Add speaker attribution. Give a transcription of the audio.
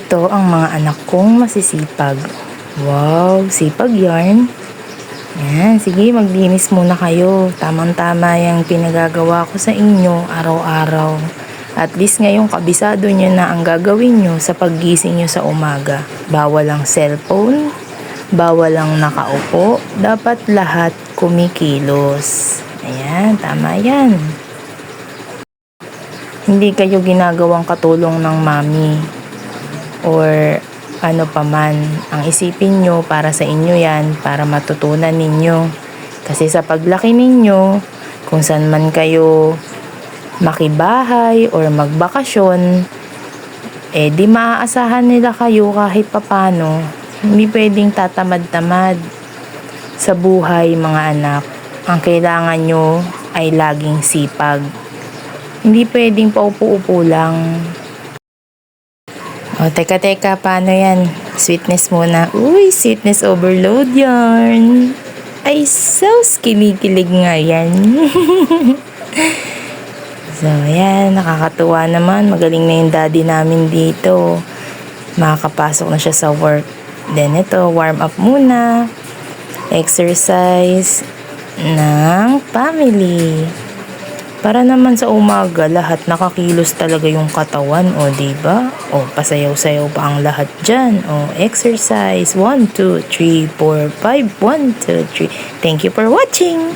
Speaker 1: Ito ang mga anak kong masisipag. Wow, sipag yarn. Yan, sige, maglinis muna kayo. Tamang-tama yung pinagagawa ko sa inyo araw-araw. At least ngayong kabisado nyo na ang gagawin nyo sa paggising nyo sa umaga. Bawal ang cellphone, bawal ang nakaupo, dapat lahat kumikilos. Ayan, tama yan. Hindi kayo ginagawang katulong ng mami or ano pa man. Ang isipin nyo para sa inyo yan, para matutunan ninyo. Kasi sa paglaki ninyo, kung saan man kayo makibahay or magbakasyon, eh di maaasahan nila kayo kahit papano. Hindi pwedeng tatamad-tamad sa buhay mga anak. Ang kailangan nyo ay laging sipag. Hindi pwedeng paupo-upo lang. O, teka, teka, paano yan? Sweetness muna. Uy, sweetness overload yarn. Ay, so kinikilig nga yan. so, yan, nakakatuwa naman. Magaling na yung daddy namin dito. Makakapasok na siya sa work. Then, ito, warm up muna. Exercise ng family. Para naman sa umaga, lahat nakakilos talaga yung katawan, o ba? O pasayaw-sayaw pa ang lahat diyan. O exercise 1 2 3 4 5 1 2 3. Thank you for watching.